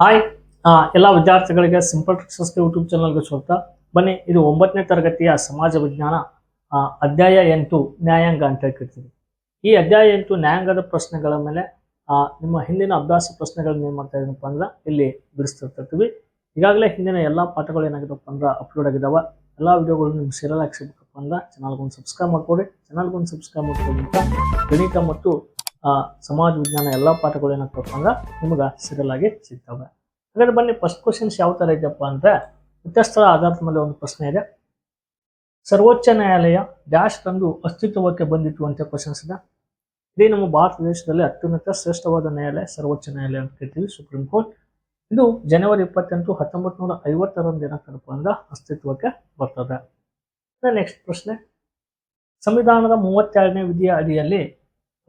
Hi ಎಲ್ಲ ವಿದ್ಯಾರ್ಥಿಗಳಿಗೆ simple ಟ್ರಿಕ್ಸಸ್ಗೆ YouTube ಚಾನಲ್ಗೆ ಸ್ವಾಗತ. ಬನ್ನಿ, ಇದು ಒಂಬತ್ತನೇ ತರಗತಿಯ ಸಮಾಜ ವಿಜ್ಞಾನ ಅಧ್ಯಾಯ ಎಂಟು, ನ್ಯಾಯಾಂಗ ಅಂತ ಹೇಳ್ತಿರ್ತೀವಿ. ಈ ಅಧ್ಯಾಯ ಎಂಟು ನ್ಯಾಯಾಂಗದ ಪ್ರಶ್ನೆಗಳ ಮೇಲೆ ನಿಮ್ಮ ಹಿಂದಿನ ಅಭ್ಯಾಸ ಪ್ರಶ್ನೆಗಳನ್ನ ಏನು ಮಾಡ್ತಾ ಅಂದ್ರೆ, ಇಲ್ಲಿ ಬಿಡಿಸ್ತಿರ್ತೀವಿ ಈಗಾಗಲೇ ಹಿಂದಿನ ಎಲ್ಲಾ ಪಾಠಗಳು ಏನಾಗಿದಪ್ಪ ಅಂದ್ರೆ ಅಪ್ಲೋಡ್ ಆಗಿದ್ದಾವೆ ಎಲ್ಲ ವಿಡಿಯೋಗಳು ನಿಮ್ಗೆ ಸೇರಲ್ ಹಾಕ್ಸಿಬೇಕಪ್ಪ ಅಂದ್ರೆ ಚಾನಲ್ಗೊಂದು ಸಬ್ಸ್ಕ್ರೈಬ್ ಮಾಡ್ಕೊಡಿ. ಚಾನಲ್ಗೊಂದು ಸಬ್ಸ್ಕ್ರೈಬ್ ಮಾಡ್ಕೊಳ್ಳಿ ಅಂತ ಗಣಿತ ಮತ್ತು ಸಮಾಜ ವಿಜ್ಞಾನ ಎಲ್ಲ ಪಾಠಗಳು ಏನಾಗ್ತಪ್ಪ ಅಂದ್ರೆ ನಿಮ್ಗೆ ಸೀರಿಯಲ್ ಆಗಿ ಸಿಗ್ತವೆ. ಹಾಗಾದ್ರೆ ಬನ್ನಿ ಫಸ್ಟ್ ಕ್ವಶನ್ಸ್ ಯಾವ ಥರ ಇದೆಯಪ್ಪ ಅಂದರೆ ಮುಖ್ಯಸ್ಥರ ಆಧಾರದ ಮೇಲೆ ಒಂದು ಪ್ರಶ್ನೆ ಇದೆ. ಸರ್ವೋಚ್ಚ ನ್ಯಾಯಾಲಯ ಡ್ಯಾಶ್ ತಂದು ಅಸ್ತಿತ್ವಕ್ಕೆ ಬಂದಿತ್ತು ಅಂತ ಕ್ವಶನ್ಸ್ ಇದೆ. ಇದೇ ನಮ್ಮ ಭಾರತ ದೇಶದಲ್ಲಿ ಅತ್ಯುನ್ನತ ಶ್ರೇಷ್ಠವಾದ ನ್ಯಾಯಾಲಯ ಸರ್ವೋಚ್ಚ ನ್ಯಾಯಾಲಯ ಅಂತ ಕೇಳ್ತೀವಿ ಸುಪ್ರೀಂ ಕೋರ್ಟ್. ಇದು ಜನವರಿ ಇಪ್ಪತ್ತೆಂಟು ಹತ್ತೊಂಬತ್ತು ನೂರ ಐವತ್ತರಂದು ಏನಾಗ್ತದಪ್ಪ ಅಂದ್ರೆ ಅಸ್ತಿತ್ವಕ್ಕೆ ಬರ್ತದೆ. ನೆಕ್ಸ್ಟ್ ಪ್ರಶ್ನೆ. ಸಂವಿಧಾನದ ಮೂವತ್ತೆರಡನೇ ವಿಧಿಯ ಅಡಿಯಲ್ಲಿ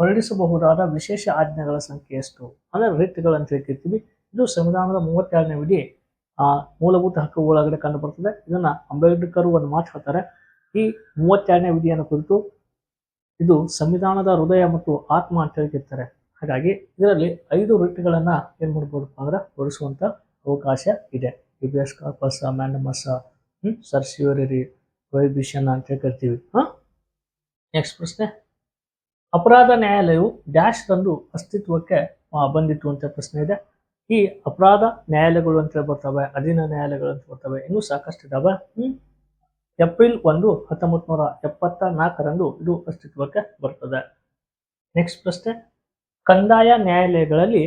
ಹೊರಡಿಸಬಹುದಾದ ವಿಶೇಷ ಆಜ್ಞೆಗಳ ಸಂಖ್ಯೆ ಎಷ್ಟು? ಅಂದರೆ ರೀತಿಗಳನ್ನು ಅಂತ ಹೇಳ್ತಿರ್ತೀವಿ ಇದು ಸಂವಿಧಾನದ ಮೂವತ್ತೆರಡನೇ ವಿಧಿ. ಆ ಮೂಲಭೂತ ಹಕ್ಕು ಒಳಗಡೆ ಕಂಡು ಬರ್ತದೆ ಇದನ್ನ ಅಂಬೇಡ್ಕರ್ ಒಂದು ಮಾತು ಹೇಳ್ತಾರೆ. ಈ ಮೂವತ್ತೆರಡನೇ ವಿಧಿಯನ್ನು ಕುರಿತು ಇದು ಸಂವಿಧಾನದ ಹೃದಯ ಮತ್ತು ಆತ್ಮ ಅಂತ ಹೇಳ್ತಿರ್ತಾರೆ. ಹಾಗಾಗಿ ಇದರಲ್ಲಿ ಐದು ರಿಟ್ಗಳನ್ನ ಏನು ಮಾಡ್ಬೋದಪ್ಪ ಅಂದ್ರೆ ಹೊರಡಿಸುವಂತ ಅವಕಾಶ ಇದೆ. ಇಬಿಎಸ್ ಕಾರ್ಪಸ್ ಮ್ಯಾಂಡಮಸ್ ಸರ್ ಸರ್ಸಿವರಿ ಪ್ರೊಹಿಬಿಷನ್ ಅಂತ ಹೇಳಿ ಕರಿತೀವಿ ಹಾ? ನೆಕ್ಸ್ಟ್ ಪ್ರಶ್ನೆ. ಅಪರಾಧ ನ್ಯಾಯಾಲಯವು ಡ್ಯಾಶ್ ತಂದು ಅಸ್ತಿತ್ವಕ್ಕೆ ಬಂದಿತ್ತು ಅಂತ ಪ್ರಶ್ನೆ ಇದೆ. ಈ ಅಪರಾಧ ನ್ಯಾಯಾಲಯಗಳು ಅಂತ ಬರ್ತವೆ ಅಧೀನ ನ್ಯಾಯಾಲಯಗಳು ಅಂತ ಬರ್ತವೆ ಇನ್ನೂ ಸಾಕಷ್ಟು ಇದಾವೆ. ಹ್ಮ್. ಏಪ್ರಿಲ್ ಒಂದು ಹತ್ತೊಂಬತ್ತು ನೂರ ಎಪ್ಪತ್ತ ನಾಲ್ಕರಂದು ಇದು ಅಸ್ತಿತ್ವಕ್ಕೆ ಬರ್ತದೆ. ನೆಕ್ಸ್ಟ್ ಪ್ರಶ್ನೆ. ಕಂದಾಯ ನ್ಯಾಯಾಲಯಗಳಲ್ಲಿ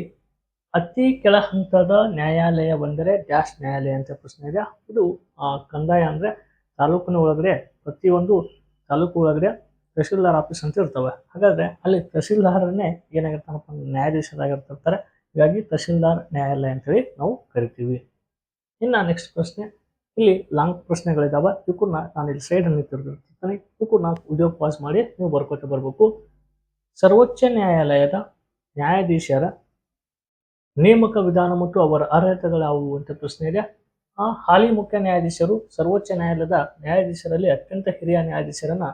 ಅತಿ ಕೆಳ ಹಂತದ ನ್ಯಾಯಾಲಯವೆಂದರೆ ಡ್ಯಾಶ್ ನ್ಯಾಯಾಲಯ ಅಂತ ಪ್ರಶ್ನೆ ಇದೆ. ಇದು ಆ, ಕಂದಾಯ ಅಂದ್ರೆ ತಾಲೂಕಿನ ಒಳಗಡೆ ಪ್ರತಿಯೊಂದು ತಾಲೂಕು ಒಳಗಡೆ ತಹಶೀಲ್ದಾರ್ ಆಫೀಸ್ ಅಂತ ಇರ್ತವೆ. ಹಾಗಾದ್ರೆ ಅಲ್ಲಿ ತಹಸೀಲ್ದಾರನ್ನೇ ಏನಾಗಿರ್ತಾನಪ್ಪ ನ್ಯಾಯಾಧೀಶರಾಗಿರ್ತಿರ್ತಾರೆ ಹೀಗಾಗಿ ತಹಸೀಲ್ದಾರ್ ನ್ಯಾಯಾಲಯ ಅಂತೇಳಿ ನಾವು ಕರಿತೀವಿ. ಇನ್ನು ನೆಕ್ಸ್ಟ್ ಪ್ರಶ್ನೆ, ಇಲ್ಲಿ ಲಾಂಗ್ ಪ್ರಶ್ನೆಗಳಿದಾವೆ. ಇವಕ್ಕೂ ನಾನು ಇಲ್ಲಿ ಸೈಡ್ ಅನ್ನು ತಿರ್ಗಿರ್ತೀನಿ ಇವಕ್ಕೂ ನಾವು ವಿಡಿಯೋ ಪಾಸ್ ಮಾಡಿ, ನೀವು ಬರ್ಕೋತ ಬರಬೇಕು. ಸರ್ವೋಚ್ಚ ನ್ಯಾಯಾಲಯದ ನ್ಯಾಯಾಧೀಶರ ನೇಮಕ ವಿಧಾನ ಮತ್ತು ಅವರ ಅರ್ಹತೆಗಳು ಯಾವುವು ಅಂತ ಪ್ರಶ್ನೆ ಇದೆ. ಆ ಹಾಲಿ ಮುಖ್ಯ ನ್ಯಾಯಾಧೀಶರು ಸರ್ವೋಚ್ಚ ನ್ಯಾಯಾಲಯದ ನ್ಯಾಯಾಧೀಶರಲ್ಲಿ ಅತ್ಯಂತ ಹಿರಿಯ ನ್ಯಾಯಾಧೀಶರನ್ನ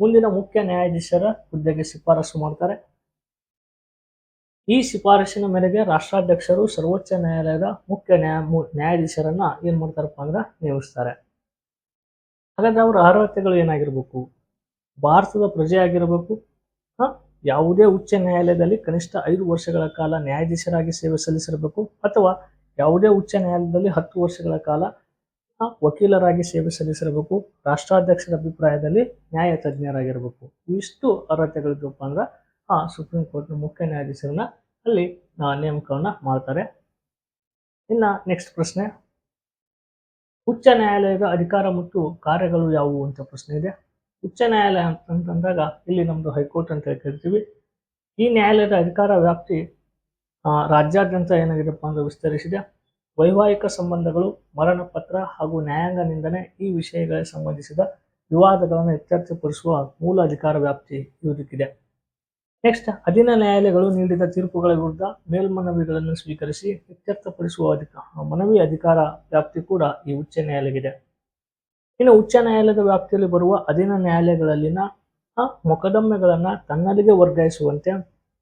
ಮುಂದಿನ ಮುಖ್ಯ ನ್ಯಾಯಾಧೀಶರ ಹುದ್ದೆಗೆ ಶಿಫಾರಸು ಮಾಡ್ತಾರೆ. ಈ ಶಿಫಾರಸಿನ ಮೇರೆಗೆ ರಾಷ್ಟ್ರಾಧ್ಯಕ್ಷರು ಸರ್ವೋಚ್ಚ ನ್ಯಾಯಾಲಯದ ಮುಖ್ಯ ನ್ಯಾಯ ನ್ಯಾಯಾಧೀಶರನ್ನ ಏನ್ ಮಾಡ್ತಾರಪ್ಪ ಅಂದ್ರೆ ನೇಮಿಸ್ತಾರೆ. ಹಾಗಾದ್ರೆ ಅವರ ಅರ್ಹತೆಗಳು ಏನಾಗಿರ್ಬೇಕು? ಭಾರತದ ಪ್ರಜೆಯಾಗಿರಬೇಕು ಹ? ಯಾವುದೇ ಉಚ್ಚ ನ್ಯಾಯಾಲಯದಲ್ಲಿ ಕನಿಷ್ಠ ಐದು ವರ್ಷಗಳ ಕಾಲ ನ್ಯಾಯಾಧೀಶರಾಗಿ ಸೇವೆ ಸಲ್ಲಿಸಿರಬೇಕು, ಅಥವಾ ಯಾವುದೇ ಉಚ್ಚ ನ್ಯಾಯಾಲಯದಲ್ಲಿ ಹತ್ತು ವರ್ಷಗಳ ಕಾಲ ವಕೀಲರಾಗಿ ಸೇವೆ ಸಲ್ಲಿಸಿರಬೇಕು, ರಾಷ್ಟ್ರಾಧ್ಯಕ್ಷರ ಅಭಿಪ್ರಾಯದಲ್ಲಿ ನ್ಯಾಯ ತಜ್ಞರಾಗಿರಬೇಕು. ಇವಿಷ್ಟು ಅರ್ಹತೆಗಳಿದ್ದಪ್ಪ ಅಂದ್ರೆ, ಆ ಸುಪ್ರೀಂ ಕೋರ್ಟ್ನ ಮುಖ್ಯ ನ್ಯಾಯಾಧೀಶರನ್ನ ಅಲ್ಲಿ ನೇಮಕವನ್ನ ಮಾಡ್ತಾರೆ. ಇನ್ನ ನೆಕ್ಸ್ಟ್ ಪ್ರಶ್ನೆ. ಉಚ್ಚ ನ್ಯಾಯಾಲಯದ ಅಧಿಕಾರ ಮತ್ತು ಕಾರ್ಯಗಳು ಯಾವುವು ಅಂತ ಪ್ರಶ್ನೆ ಇದೆ. ಉಚ್ಚ ನ್ಯಾಯಾಲಯ ಅಂತಂದಾಗ, ಇಲ್ಲಿ ನಮ್ದು ಹೈಕೋರ್ಟ್ ಅಂತ ಕರಿತೀವಿ ಈ ನ್ಯಾಯಾಲಯದ ಅಧಿಕಾರ ವ್ಯಾಪ್ತಿ ರಾಜ್ಯಾದ್ಯಂತ ಏನಾಗಿದೆಪ್ಪ ಅಂದ್ರೆ ವಿಸ್ತರಿಸಿದೆ. ವೈವಾಹಿಕ ಸಂಬಂಧಗಳು ಮರಣ ಪತ್ರ ಹಾಗೂ ನ್ಯಾಯಾಂಗ ನಿಂದನೆ ಈ ವಿಷಯಗಳಿಗೆ ಸಂಬಂಧಿಸಿದ ವಿವಾದಗಳನ್ನು ಇತ್ಯರ್ಥಪಡಿಸುವ ಮೂಲ ಅಧಿಕಾರ ವ್ಯಾಪ್ತಿ ಇದಕ್ಕಿದೆ ನೆಕ್ಸ್ಟ್ ಅಧೀನ ನ್ಯಾಯಾಲಯಗಳು ನೀಡಿದ ತೀರ್ಪುಗಳ ವಿರುದ್ಧ ಮೇಲ್ಮನವಿಗಳನ್ನು ಸ್ವೀಕರಿಸಿ ಇತ್ಯರ್ಥಪಡಿಸುವ ಅಧಿಕ ಮನವಿ ಅಧಿಕಾರ ವ್ಯಾಪ್ತಿ ಕೂಡ ಈ ಉಚ್ಚ ನ್ಯಾಯಾಲಯಗಿದೆ. ಇನ್ನು ಉಚ್ಚ ನ್ಯಾಯಾಲಯದ ವ್ಯಾಪ್ತಿಯಲ್ಲಿ ಬರುವ ಅಧೀನ ನ್ಯಾಯಾಲಯಗಳಲ್ಲಿನ ಆ, ಮೊಕದ್ದಮೆಗಳನ್ನ ತನ್ನಲ್ಲಿಗೆ ವರ್ಗಾಯಿಸುವಂತೆ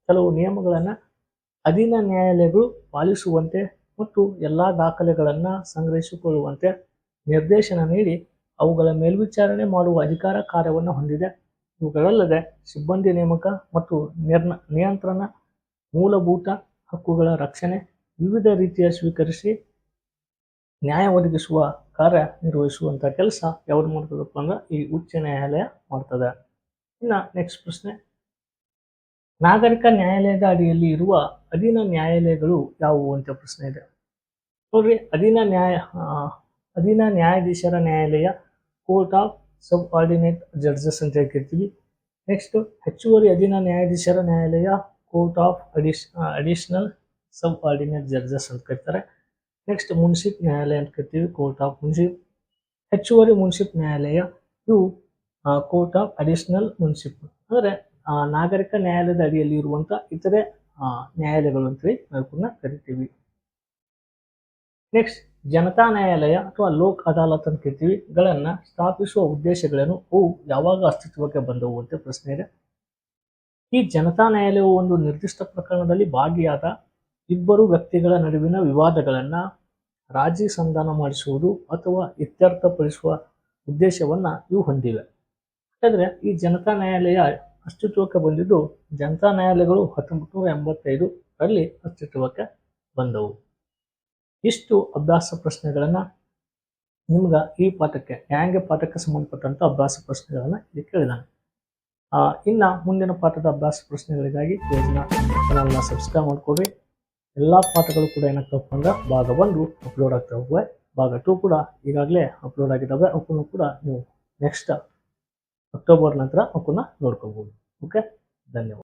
ಕೆಲವು ನಿಯಮಗಳನ್ನು ಅಧೀನ ನ್ಯಾಯಾಲಯಗಳು ಪಾಲಿಸುವಂತೆ ಮತ್ತು ಎಲ್ಲ ದಾಖಲೆಗಳನ್ನು ಸಂಗ್ರಹಿಸಿಕೊಳ್ಳುವಂತೆ ನಿರ್ದೇಶನ ನೀಡಿ ಅವುಗಳ ಮೇಲ್ವಿಚಾರಣೆ ಮಾಡುವ ಅಧಿಕಾರ ಕಾರ್ಯವನ್ನು ಹೊಂದಿದೆ. ಇವುಗಳಲ್ಲದೆ ಸಿಬ್ಬಂದಿ ನೇಮಕ ಮತ್ತು ನಿರ್ನ, ನಿಯಂತ್ರಣ, ಮೂಲಭೂತ ಹಕ್ಕುಗಳ ರಕ್ಷಣೆ ವಿವಿಧ ರೀತಿಯ ಸ್ವೀಕರಿಸಿ ನ್ಯಾಯ ಒದಗಿಸುವ ಕಾರ್ಯ ನಿರ್ವಹಿಸುವಂಥ ಕೆಲಸ ಯಾವ್ದು ಮಾಡ್ತದಪ್ಪ ಅಂದ್ರೆ ಈ ಉಚ್ಚ ನ್ಯಾಯಾಲಯ ಮಾಡ್ತದೆ. ಇನ್ನ ನೆಕ್ಸ್ಟ್ ಪ್ರಶ್ನೆ, ನಾಗರಿಕ ನ್ಯಾಯಾಲಯದ ಅಡಿಯಲ್ಲಿ ಇರುವ ಅಧೀನ ನ್ಯಾಯಾಲಯಗಳು ಯಾವುವು ಅಂತ ಪ್ರಶ್ನೆ ಇದೆ. ನೋಡ್ರಿ, ಅಧೀನ ನ್ಯಾಯ ಅಧೀನ ನ್ಯಾಯಾಧೀಶರ ನ್ಯಾಯಾಲಯ, court of subordinate judges ಅಂತ ಹೇಳ್ತಿರ್ತೀವಿ ನೆಕ್ಸ್ಟ್, ಹೆಚ್ಚುವರಿ ಅಧೀನ ನ್ಯಾಯಾಧೀಶರ ನ್ಯಾಯಾಲಯ, ಕೋರ್ಟ್ ಆಫ್ ಅಡಿಷ್ ಅಡಿಷನಲ್ ಸಬ್ ಆರ್ಡಿನೇಟ್ ಜಡ್ಜಸ್ ಅಂತ ಕರೀತಾರೆ. ನೆಕ್ಸ್ಟ್, ಮುನ್ಸಿಪ್ ನ್ಯಾಯಾಲಯ ಅಂತ ಕರಿತೀವಿ, ಕೋರ್ಟ್ ಆಫ್ ಮುನ್ಸಿಪ್. ಹೆಚ್ಚುವರಿ ಮುನ್ಸಿಪ್ ನ್ಯಾಯಾಲಯ, ಇವು ಕೋರ್ಟ್ ಆಫ್ ಅಡಿಷನಲ್ ಮುನ್ಸಿಪ್. ಅಂದರೆ ನಾಗರಿಕ ನ್ಯಾಯಾಲಯದ ಅಡಿಯಲ್ಲಿ ಇರುವಂತ ಇತರೆ ನ್ಯಾಯಾಲಯಗಳು ಅಂತೇಳಿ ನಾವು ಕರಿತೀವಿ. ನೆಕ್ಸ್ಟ್ ಜನತಾ ನ್ಯಾಯಾಲಯ ಅಥವಾ ಲೋಕ್ ಅದಾಲತ್ ಅಂತ ಕರಿತೀವಿ. ಗಳನ್ನ ಸ್ಥಾಪಿಸುವ ಉದ್ದೇಶಗಳೇನು? ಅವು ಯಾವಾಗ ಅಸ್ತಿತ್ವಕ್ಕೆ ಬಂದವು ಅಂತ ಪ್ರಶ್ನೆ ಇದೆ. ಈ ಜನತಾ ನ್ಯಾಯಾಲಯವು ಒಂದು ನಿರ್ದಿಷ್ಟ ಪ್ರಕರಣದಲ್ಲಿ ಭಾಗಿಯಾದ ಇಬ್ಬರು ವ್ಯಕ್ತಿಗಳ ನಡುವಿನ ವಿವಾದಗಳನ್ನ ರಾಜಿ ಸಂಧಾನ ಮಾಡಿಸುವುದು ಅಥವಾ ಇತ್ಯರ್ಥಪಡಿಸುವ ಉದ್ದೇಶವನ್ನ ಇವು ಹೊಂದಿವೆ. ಯಾಕಂದ್ರೆ ಈ ಜನತಾ ನ್ಯಾಯಾಲಯ ಅಸ್ತಿತ್ವಕ್ಕೆ ಬಂದಿದ್ದು ಜನತಾ ನ್ಯಾಯಾಲಯಗಳು ಹತ್ತೊಂಬತ್ತು ನೂರ ಎಂಬತ್ತೈದು ರಲ್ಲಿ ಅಸ್ತಿತ್ವಕ್ಕೆ ಬಂದವು. ಇಷ್ಟು ಅಭ್ಯಾಸ ಪ್ರಶ್ನೆಗಳನ್ನು ನಿಮ್ಗೆ ಈ ಪಾಠಕ್ಕೆ, ನ್ಯಾಯಾಂಗ ಪಾಠಕ್ಕೆ ಸಂಬಂಧಪಟ್ಟಂಥ ಅಭ್ಯಾಸ ಪ್ರಶ್ನೆಗಳನ್ನು ಇಲ್ಲಿ ಕೇಳಿದಾನೆ. ಇನ್ನು ಮುಂದಿನ ಪಾಠದ ಅಭ್ಯಾಸ ಪ್ರಶ್ನೆಗಳಿಗಾಗಿ ಪೇಜ್ನ ಚಾನಲ್ನ ಸಬ್ಸ್ಕ್ರೈಬ್ ಮಾಡ್ಕೊಡ್ರಿ ಎಲ್ಲ ಪಾಠಗಳು ಕೂಡ ಏನಾಗ್ತಪ್ಪ ಅಂದ್ರೆ ಭಾಗ ಒಂದು ಅಪ್ಲೋಡ್ ಆಗ್ತಾ ಹೋಗುವೆ. ಭಾಗ ಟೂ ಕೂಡ ಈಗಾಗಲೇ ಅಪ್ಲೋಡ್ ಆಗಿದ್ದಾವೆ ಅವಕ್ಕೂ ಕೂಡ ನೀವು ನೆಕ್ಸ್ಟ್ ಅಕ್ಟೋಬರ್ ನಂತರ ಅವಕ್ಕನ್ನ ನೋಡ್ಕೋಬಹುದು ಓಕೆ ಧನ್ಯವಾದ.